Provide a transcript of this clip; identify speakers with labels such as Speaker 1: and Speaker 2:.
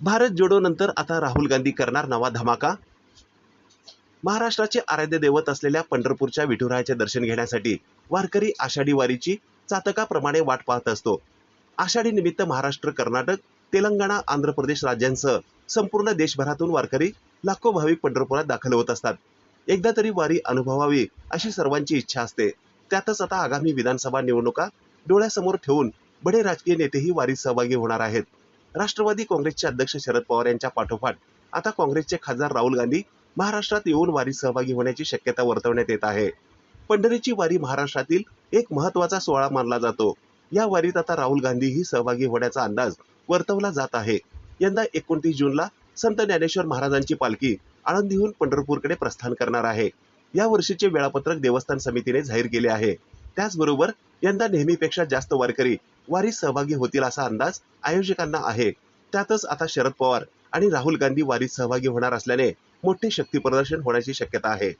Speaker 1: भारत जोडो नंतर आता राहुल गांधी करणार नवा धमाका. महाराष्ट्राचे आराध्य दैवत असलेल्या पंढरपूरच्या विठुरायाचे दर्शन घेण्यासाठी वारकरी आषाढी वारीची चातकाप्रमाणे वाट पाहत असतो. आषाढी निमित्त महाराष्ट्र कर्नाटक तेलंगणा आंध्र प्रदेश राज्यांसह संपूर्ण देशभरातून वारकरी लाखो भाविक पंढरपुरात दाखल होत असतात. एकदा तरी वारी अनुभवावी अशी सर्वांची इच्छा असते. त्यातच आता आगामी विधानसभा निवडणुका डोळ्यासमोर ठेवून बडे राजकीय नेतेही वारीत सहभागी होणार आहेत. राष्ट्रवादी काँग्रेसचे अध्यक्ष शरद पवार यांच्या पाठोपाठ आता काँग्रेसचे खासदार राहुल गांधी महाराष्ट्रात येऊन वारीत सहभागी होण्याची शक्यता वर्तवण्यात येत आहे. पंढरीची वारी महाराष्ट्रातील एक महत्त्वाचा सोहळा मानला जातो. या वारीत आता राहुल गांधीही सहभागी होण्याचा अंदाज वर्तवला जात आहे. यंदा एकोणतीस जूनला संत ज्ञानेश्वर महाराजांची पालखी आळंदीहून पंढरपूरकडे प्रस्थान करणार आहे. या वर्षीचे वेळापत्रक देवस्थान समितीने जाहीर केले आहे. त्याचबरोबर यंदा नेहमीपेक्षा जास्त वारकरी वारीत सहभागी होतील असा अंदाज आयोजकांना आहे. त्यातच आता शरद पवार आणि राहुल गांधी वारीत सहभागी होणार असल्याने मोठे शक्ती प्रदर्शन होण्याची शक्यता आहे.